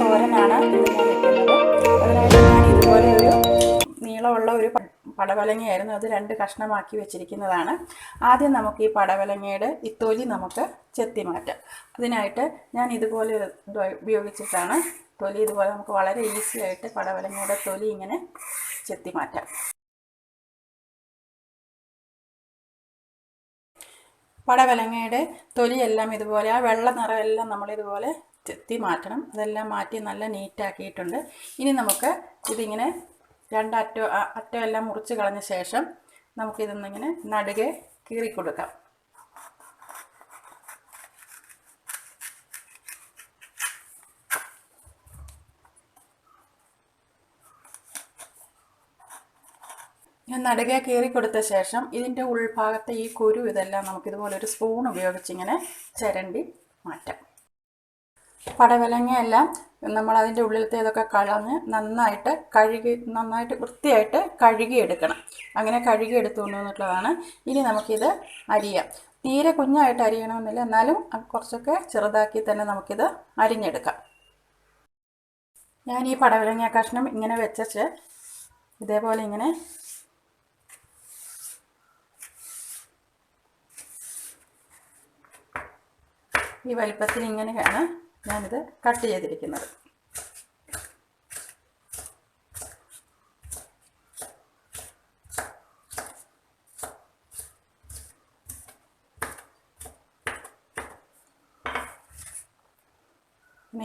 തോരനാണ് അതിനായിട്ട് ഞാൻ ഇതുപോലെ ഒരു ഒരു പടവലങ്ങയായിരുന്നു. അത് രണ്ട് കഷ്ണമാക്കി വെച്ചിരിക്കുന്നതാണ്. ആദ്യം നമുക്ക് ഈ പടവലങ്ങയുടെ ഇത്തോലി നമുക്ക് ചെത്തി മാറ്റാം. അതിനായിട്ട് ഞാൻ ഇതുപോലെ ഉപയോഗിച്ചിട്ടാണ് തൊലി ഇതുപോലെ നമുക്ക് വളരെ ഈസി ആയിട്ട് പടവലങ്ങയുടെ തൊലി ഇങ്ങനെ ചെത്തി മാറ്റാം. പടവലങ്ങയുടെ തൊലിയെല്ലാം ഇതുപോലെ ആ വെള്ള നിറമെല്ലാം നമ്മളിതുപോലെ ചെത്തി മാറ്റണം. അതെല്ലാം മാറ്റി നല്ല നീറ്റാക്കിയിട്ടുണ്ട്. ഇനി നമുക്ക് ഇതിങ്ങനെ രണ്ടറ്റോ അറ്റോ അറ്റം എല്ലാം മുറിച്ച് കളഞ്ഞ ശേഷം നമുക്കിതൊന്നിങ്ങനെ നടുകെ കീറി ഞാൻ നടുകെ കീറി കൊടുത്ത ശേഷം ഇതിന്റെ ഉൾഭാഗത്തെ ഈ കുരു ഇതെല്ലാം നമുക്കിതുപോലെ ഒരു സ്പൂൺ ഉപയോഗിച്ച് ഇങ്ങനെ ചിരണ്ടി മാറ്റാം. പടവലങ്ങയെല്ലാം നമ്മൾ അതിന്റെ ഉള്ളിലത്തെ ഇതൊക്കെ കളഞ്ഞ് നന്നായിട്ട് കഴുകി നന്നായിട്ട് വൃത്തിയായിട്ട് കഴുകിയെടുക്കണം. അങ്ങനെ കഴുകിയെടുത്തു കൊണ്ടുവന്നിട്ടുള്ളതാണ് ഇനി നമുക്കിത് അരിയാം. തീരെ കുഞ്ഞായിട്ട് അരിയണമെന്നില്ല. എന്നാലും കുറച്ചൊക്കെ ചെറുതാക്കി തന്നെ നമുക്കിത് അരിഞ്ഞെടുക്കാം. ഞാൻ ഈ പടവലങ്ങ കഷ്ണം ഇങ്ങനെ വെച്ചിട്ട് ഇതേപോലെ ഇങ്ങനെ ഈ വലിപ്പത്തിൽ ഇങ്ങനെയാണ് ഞാനിത് കട്ട് ചെയ്തിരിക്കുന്നത്.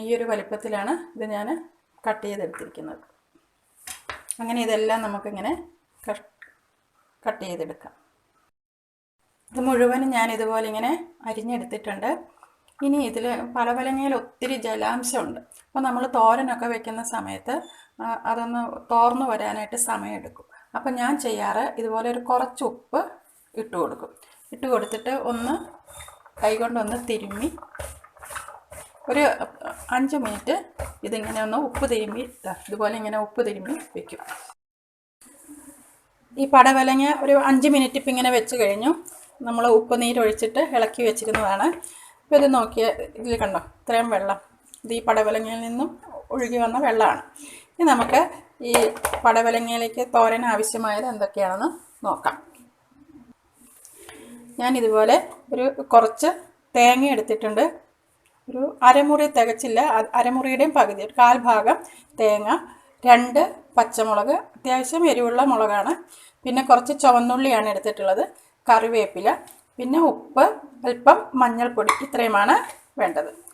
ഈ ഒരു വലിപ്പത്തിലാണ് ഇത് ഞാൻ കട്ട് ചെയ്തെടുത്തിരിക്കുന്നത്. അങ്ങനെ ഇതെല്ലാം നമുക്കിങ്ങനെ കട്ട് ചെയ്തെടുക്കാം. ഇത് മുഴുവനും ഞാൻ ഇതുപോലെ ഇങ്ങനെ അരിഞ്ഞെടുത്തിട്ടുണ്ട്. ഇനി ഇതിൽ പലവലങ്ങയിൽ ഒത്തിരി ജലാംശമുണ്ട്. അപ്പോൾ നമ്മൾ തോരനൊക്കെ വെക്കുന്ന സമയത്ത് അതൊന്ന് തോർന്നു വരാനായിട്ട് സമയമെടുക്കും. അപ്പം ഞാൻ ചെയ്യാറ് ഇതുപോലെ ഒരു കുറച്ച് ഉപ്പ് ഇട്ട് കൊടുക്കും. ഇട്ട് കൊടുത്തിട്ട് ഒന്ന് കൈകൊണ്ടൊന്ന് തിരുമ്മി ഒരു അഞ്ച് മിനിറ്റ് ഇതിങ്ങനെ ഒന്ന് ഉപ്പ് തിരുമ്മി ഇതുപോലെ ഇങ്ങനെ ഉപ്പ് തിരുമ്മി വെക്കും. ഈ പടവലങ്ങ ഒരു അഞ്ച് മിനിറ്റ് ഇപ്പം ഇങ്ങനെ വെച്ച് കഴിഞ്ഞു. നമ്മൾ ഉപ്പ് നീരൊഴിച്ചിട്ട് ഇളക്കി വെച്ചിരുന്നതാണ്. ഇപ്പോൾ ഇത് നോക്കിയ ഇതിൽ കണ്ടോ? ഇത്രയും വെള്ളം. ഇത് ഈ പടവലങ്ങയിൽ നിന്നും ഒഴുകി വന്ന വെള്ളമാണ്. ഇനി നമുക്ക് ഈ പടവലങ്ങയിലേക്ക് തോരൻ ആവശ്യമായത് എന്തൊക്കെയാണെന്ന് നോക്കാം. ഞാൻ ഇതുപോലെ ഒരു കുറച്ച് തേങ്ങ എടുത്തിട്ടുണ്ട്. ഒരു അരമുറി തികച്ചില്ല അരമുറിയുടെയും പകുതി ഒരു ഭാഗം തേങ്ങ രണ്ട് പച്ചമുളക് അത്യാവശ്യം എരിവുള്ള മുളകാണ്. പിന്നെ കുറച്ച് ചുവന്നുള്ളിയാണ് എടുത്തിട്ടുള്ളത് കറിവേപ്പില പിന്നെ ഉപ്പ് അല്പം മഞ്ഞൾപ്പൊടി ഇത്രയുമാണ് വേണ്ടത്.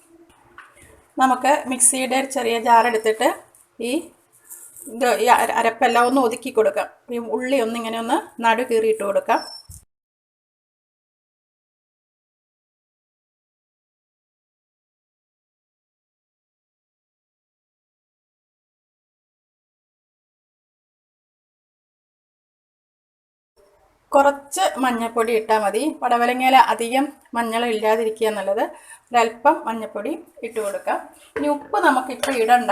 നമുക്ക് മിക്സിയുടെ ചെറിയ ജാർ എടുത്തിട്ട് ഈ ഈ അര- അരപ്പെല്ലാം ഒന്ന് ഒതുക്കി കൊടുക്കാം. ഈ ഉള്ളി ഒന്നിങ്ങനെ ഒന്ന് നടു കീറിയിട്ട് കൊടുക്കാം. കുറച്ച് മഞ്ഞൾപ്പൊടി ഇട്ടാൽ മതി. പടവലങ്ങയിൽ അധികം മഞ്ഞൾ ഇല്ലാതിരിക്കുക എന്നുള്ളത് ഒരല്പം മഞ്ഞൾപ്പൊടി ഇട്ട് കൊടുക്കാം. ഇനി ഉപ്പ് നമുക്കിപ്പോൾ ഇടണ്ട.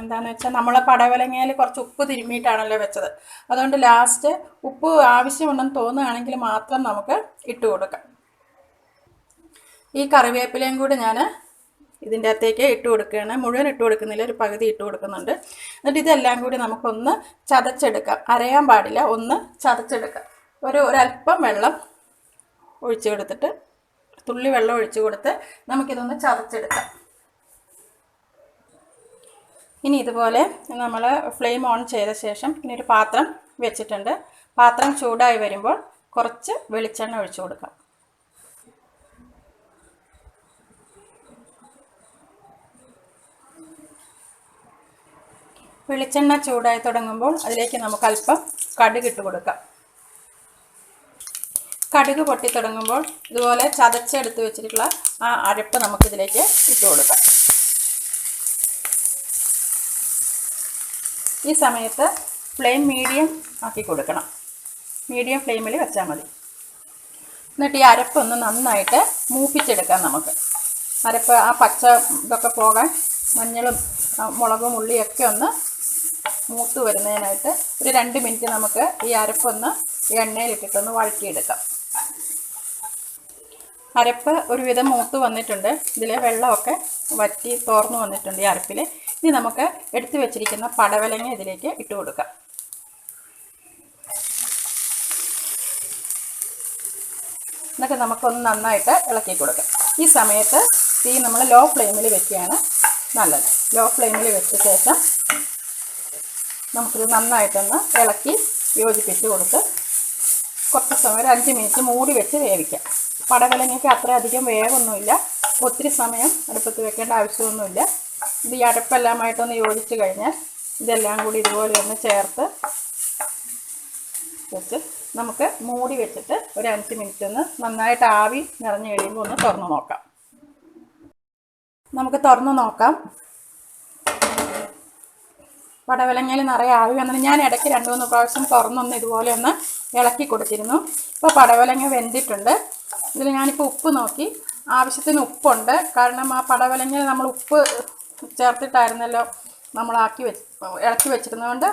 എന്താണെന്ന് വെച്ചാൽ നമ്മൾ പടവലങ്ങയിൽ കുറച്ച് ഉപ്പ് തിരുമ്മിയിട്ടാണല്ലോ വെച്ചത്. അതുകൊണ്ട് ലാസ്റ്റ് ഉപ്പ് ആവശ്യമുണ്ടെന്ന് തോന്നുകയാണെങ്കിൽ മാത്രം നമുക്ക് ഇട്ട് കൊടുക്കാം. ഈ കറിവേപ്പിലയും കൂടി ഞാൻ ഇതിന്റെ അകത്തേക്ക് ഇട്ട് കൊടുക്കുകയാണ്. മുഴുവൻ ഇട്ട് കൊടുക്കുന്നില്ല ഒരു പകുതി ഇട്ട് കൊടുക്കുന്നുണ്ട്. എന്നിട്ട് ഇതെല്ലാം കൂടി നമുക്കൊന്ന് ചതച്ചെടുക്കാം. അരയാൻ പാടില്ല ഒന്ന് ചതച്ചെടുക്കാം. ഒരു ഒരല്പം വെള്ളം ഒഴിച്ചു കൊടുത്തിട്ട് തുള്ളി വെള്ളം ഒഴിച്ചു കൊടുത്ത് നമുക്കിതൊന്ന് ചതച്ചെടുക്കാം. ഇനി ഇതുപോലെ നമ്മൾ ഫ്ലെയിം ഓൺ ചെയ്ത ശേഷം ഇനി ഒരു പാത്രം വെച്ചിട്ടുണ്ട്. പാത്രം ചൂടായി വരുമ്പോൾ കുറച്ച് വെളിച്ചെണ്ണ ഒഴിച്ചു കൊടുക്കാം. വെളിച്ചെണ്ണ ചൂടായി തുടങ്ങുമ്പോൾ അതിലേക്ക് നമുക്ക് അല്പം കടുക് ഇട്ട് കൊടുക്കാം. കടുക് പൊട്ടി തുടങ്ങുമ്പോൾ ഇതുപോലെ ചതച്ചെടുത്ത് വെച്ചിട്ടുള്ള ആ അരപ്പ് നമുക്കിതിലേക്ക് ഇട്ട് കൊടുക്കാം. ഈ സമയത്ത് ഫ്ലെയിം മീഡിയം ആക്കി കൊടുക്കണം. മീഡിയം ഫ്ലെയിമിൽ വെച്ചാൽ മതി. എന്നിട്ട് ഈ അരപ്പൊന്ന് നന്നായിട്ട് മൂപ്പിച്ചെടുക്കാം നമുക്ക്. അരപ്പ് ആ പച്ച ഇതൊക്കെ പോകാൻ മഞ്ഞളും മുളകും ഉള്ളിയൊക്കെ ഒന്ന് മൂത്ത് വരുന്നതിനായിട്ട് ഒരു രണ്ട് മിനിറ്റ് നമുക്ക് ഈ അരപ്പൊന്ന് എണ്ണയിലിട്ടിട്ടൊന്ന് വഴറ്റിയെടുക്കാം. അരപ്പ് ഒരുവിധം മൂത്ത് വന്നിട്ടുണ്ട്. ഇതിലെ വെള്ളമൊക്കെ വറ്റി തോർന്നു വന്നിട്ടുണ്ട് ഈ അരപ്പിൽ ഇനി നമുക്ക് എടുത്തു വെച്ചിരിക്കുന്ന പടവലങ്ങ ഇതിലേക്ക് ഇട്ട് കൊടുക്കാം. എന്നിട്ട് നമുക്കൊന്ന് നന്നായിട്ട് ഇളക്കി കൊടുക്കാം. ഈ സമയത്ത് തീ നമ്മൾ ലോ ഫ്ലെയിമിൽ വെക്കുകയാണ് നല്ലത്. ലോ ഫ്ലെയിമിൽ വെച്ച ശേഷം നമുക്കിത് നന്നായിട്ടൊന്ന് ഇളക്കി യോജിപ്പിച്ച് കൊടുത്ത് കുറച്ച് സമയം ഒരു അഞ്ച് മിനിറ്റ് മൂടി വെച്ച് വേവിക്കാം. പടവലങ്ങയ്ക്ക് അത്ര അധികം വേവൊന്നുമില്ല ഒത്തിരി സമയം അടുപ്പത്ത് വെക്കേണ്ട ആവശ്യമൊന്നുമില്ല. ഇത് ഈ അടുപ്പെല്ലാമായിട്ടൊന്ന് യോജിച്ച് കഴിഞ്ഞാൽ ഇതെല്ലാം കൂടി ഇതുപോലെ ഒന്ന് ചേർത്ത് വെച്ച് നമുക്ക് മൂടി വെച്ചിട്ട് ഒരു അഞ്ച് മിനിറ്റ് ഒന്ന് നന്നായിട്ട് ആവി നിറഞ്ഞു കഴിയുമ്പോൾ ഒന്ന് തുറന്നു നോക്കാം. നമുക്ക് തുറന്നു നോക്കാം. പടവലങ്ങയിൽ നിറയെ ആവി വന്നിട്ട് ഞാൻ ഇടയ്ക്ക് രണ്ട് മൂന്ന് പ്രാവശ്യം തുറന്നൊന്ന് ഇതുപോലെ ഒന്ന് ഇളക്കി കൊടുത്തിരുന്നു. ഇപ്പോൾ പടവലങ്ങ വെന്തിട്ടുണ്ട്. ഇതിൽ ഞാനിപ്പോൾ ഉപ്പ് നോക്കി. ആവശ്യത്തിന് ഉപ്പുണ്ട്. കാരണം ആ പടവലങ്ങിൽ നമ്മൾ ഉപ്പ് ചേർത്തിട്ടായിരുന്നല്ലോ നമ്മളാക്കി വെച്ച് ഇളക്കി വെച്ചിരുന്നതുകൊണ്ട്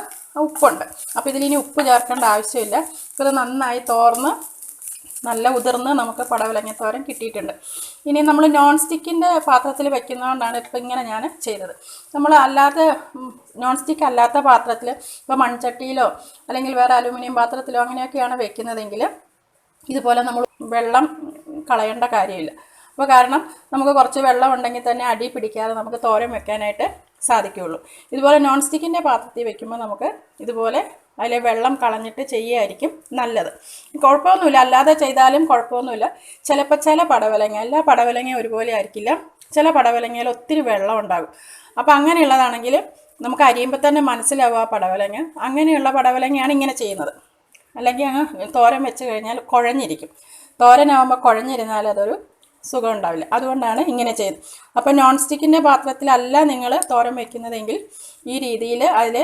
ഉപ്പുണ്ട്. അപ്പോൾ ഇതിലിനി ഉപ്പ് ചേർക്കേണ്ട ആവശ്യമില്ല. ഇപ്പോൾ ഇത് നന്നായി തോർന്ന് നല്ല ഉതിർന്ന് നമുക്ക് പടവലങ്ങ തോരൻ കിട്ടിയിട്ടുണ്ട്. ഇനി നമ്മൾ നോൺ സ്റ്റിക്കിന്റെ പാത്രത്തിൽ വെക്കുന്നതുകൊണ്ടാണ് ഇപ്പം ഇങ്ങനെ ഞാൻ ചെയ്തത്. നമ്മൾ അല്ലാത്ത നോൺ സ്റ്റിക്ക് അല്ലാത്ത പാത്രത്തിൽ ഇപ്പോൾ മൺചട്ടിയിലോ അല്ലെങ്കിൽ വേറെ അലുമിനിയം പാത്രത്തിലോ അങ്ങനെയൊക്കെയാണ് വെക്കുന്നതെങ്കിൽ ഇതുപോലെ നമ്മൾ വെള്ളം കളയേണ്ട കാര്യമില്ല. അപ്പോൾ കാരണം നമുക്ക് കുറച്ച് വെള്ളം ഉണ്ടെങ്കിൽ തന്നെ അടി പിടിക്കാതെ നമുക്ക് തോരൻ വെക്കാനായിട്ട് സാധിക്കുകയുള്ളൂ. ഇതുപോലെ നോൺ സ്റ്റിക്കിന്റെ പാത്രത്തിൽ വെക്കുമ്പോൾ നമുക്ക് ഇതുപോലെ അതിലെ വെള്ളം കളഞ്ഞിട്ട് ചെയ്യുമായിരിക്കും നല്ലത്. കുഴപ്പമൊന്നുമില്ല. അല്ലാതെ ചെയ്താലും കുഴപ്പമൊന്നുമില്ല. ചിലപ്പോൾ ചില പടവലങ്ങ എല്ലാ പടവലങ്ങ ഒരുപോലെ ആയിരിക്കില്ല. ചില പടവലങ്ങയിൽ ഒത്തിരി വെള്ളം ഉണ്ടാകും. അപ്പോൾ അങ്ങനെയുള്ളതാണെങ്കിൽ നമുക്ക് അരിയുമ്പോൾ തന്നെ മനസ്സിലാവും ആ പടവലങ്ങ. അങ്ങനെയുള്ള പടവലങ്ങയാണ് ഇങ്ങനെ ചെയ്യുന്നത്. അല്ലെങ്കിൽ അങ്ങ് തോരൻ വെച്ച് കഴിഞ്ഞാൽ കുഴഞ്ഞിരിക്കും. തോരനാകുമ്പോൾ കുഴഞ്ഞിരുന്നാൽ അതൊരു സുഖം ഉണ്ടാവില്ല. അതുകൊണ്ടാണ് ഇങ്ങനെ ചെയ്യുന്നത് അപ്പോൾ നോൺ സ്റ്റിക്കിന്റെ പാത്രത്തിലല്ല നിങ്ങൾ തോരൻ വയ്ക്കുന്നതെങ്കിൽ ഈ രീതിയിൽ അതിൽ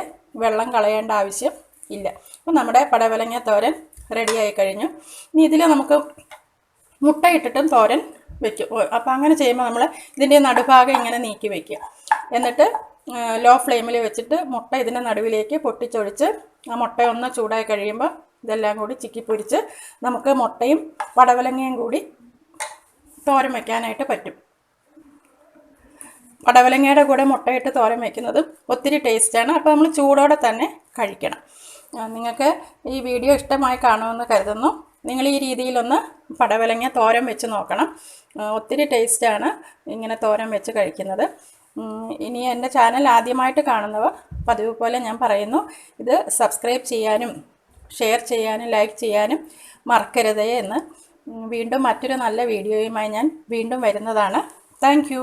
വെള്ളം കളയേണ്ട ആവശ്യം ഇല്ല. അപ്പോൾ നമ്മുടെ പടവലങ്ങ തോരൻ റെഡിയായി കഴിഞ്ഞു. ഇനി ഇതിൽ നമുക്ക് മുട്ട ഇട്ടിട്ടും തോരൻ വെക്കും. അപ്പോൾ അങ്ങനെ ചെയ്യുമ്പോൾ നമ്മൾ ഇതിന്റെ നടുഭാഗം ഇങ്ങനെ നീക്കി വയ്ക്കുക എന്നിട്ട് ലോ ഫ്ലെയിമിൽ വെച്ചിട്ട് മുട്ട ഇതിന്റെ നടുവിലേക്ക് പൊട്ടിച്ചൊഴിച്ച് ആ മുട്ട ഒന്ന് ചൂടായി കഴിയുമ്പോൾ ഇതെല്ലാം കൂടി ചിക്കി പൊരിച്ച് നമുക്ക് മുട്ടയും പടവലങ്ങയും കൂടി തോരൻ വയ്ക്കാനായിട്ട് പറ്റും. പടവലങ്ങയുടെ കൂടെ മുട്ടയിട്ട് തോരൻ വയ്ക്കുന്നതും ഒത്തിരി ടേസ്റ്റാണ് അപ്പോൾ നമ്മൾ ചൂടോടെ തന്നെ കഴിക്കണം. നിങ്ങൾക്ക് ഈ വീഡിയോ ഇഷ്ടമായി കാണുമെന്ന് കരുതുന്നു. നിങ്ങൾ ഈ രീതിയിലൊന്ന് പടവലങ്ങ തോരൻ വെച്ച് നോക്കണം. ഒത്തിരി ടേസ്റ്റാണ് ഇങ്ങനെ തോരൻ വെച്ച് കഴിക്കുന്നത്. ഇനി എന്റെ ചാനൽ ആദ്യമായിട്ട് കാണുന്നവർ പതിവ് പോലെ ഞാൻ പറയുന്നു. ഇത് സബ്സ്ക്രൈബ് ചെയ്യാനും ഷെയർ ചെയ്യാനും ലൈക്ക് ചെയ്യാനും മറക്കരുതേ എന്ന് വീണ്ടും മറ്റൊരു നല്ല വീഡിയോയുമായി ഞാൻ വീണ്ടും വരുന്നതാണ്. താങ്ക്